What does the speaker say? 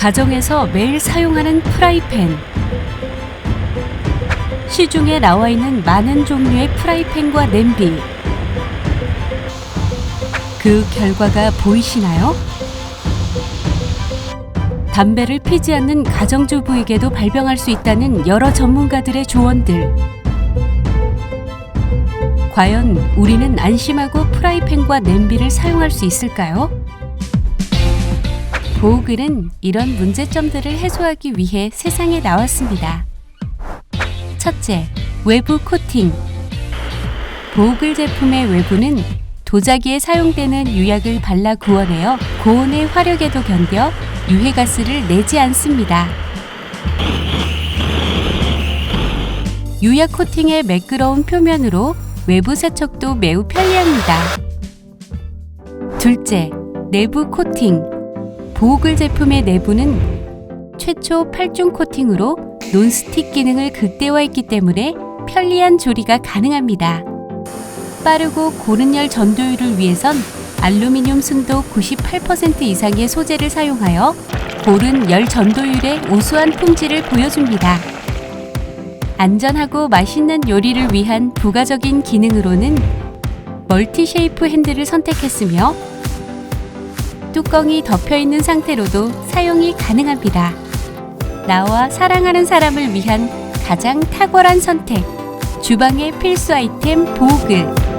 가정에서 매일 사용하는 프라이팬. 시중에 나와 있는 많은 종류의 프라이팬과 냄비. 그 결과가 보이시나요? 담배를 피지 않는 가정주부에게도 발병할 수 있다는 여러 전문가들의 조언들. 과연 우리는 안심하고 프라이팬과 냄비를 사용할 수 있을까요? 보호글은 이런 문제점들을 해소하기 위해 세상에 나왔습니다. 첫째, 외부 코팅. 보호글 제품의 외부는 도자기에 사용되는 유약을 발라 구워내어 고온의 화력에도 견뎌 유해가스를 내지 않습니다. 유약 코팅의 매끄러운 표면으로 외부 세척도 매우 편리합니다. 둘째, 내부 코팅. 보호글 제품의 내부는 최초 8중 코팅으로 논스틱 기능을 극대화했기 때문에 편리한 조리가 가능합니다. 빠르고 고른 열 전도율을 위해선 알루미늄 순도 98% 이상의 소재를 사용하여 고른 열 전도율의 우수한 품질을 보여줍니다. 안전하고 맛있는 요리를 위한 부가적인 기능으로는 멀티 쉐이프 핸들을 선택했으며 뚜껑이 덮여 있는 상태로도 사용이 가능합니다. 나와 사랑하는 사람을 위한 가장 탁월한 선택. 주방의 필수 아이템 보글.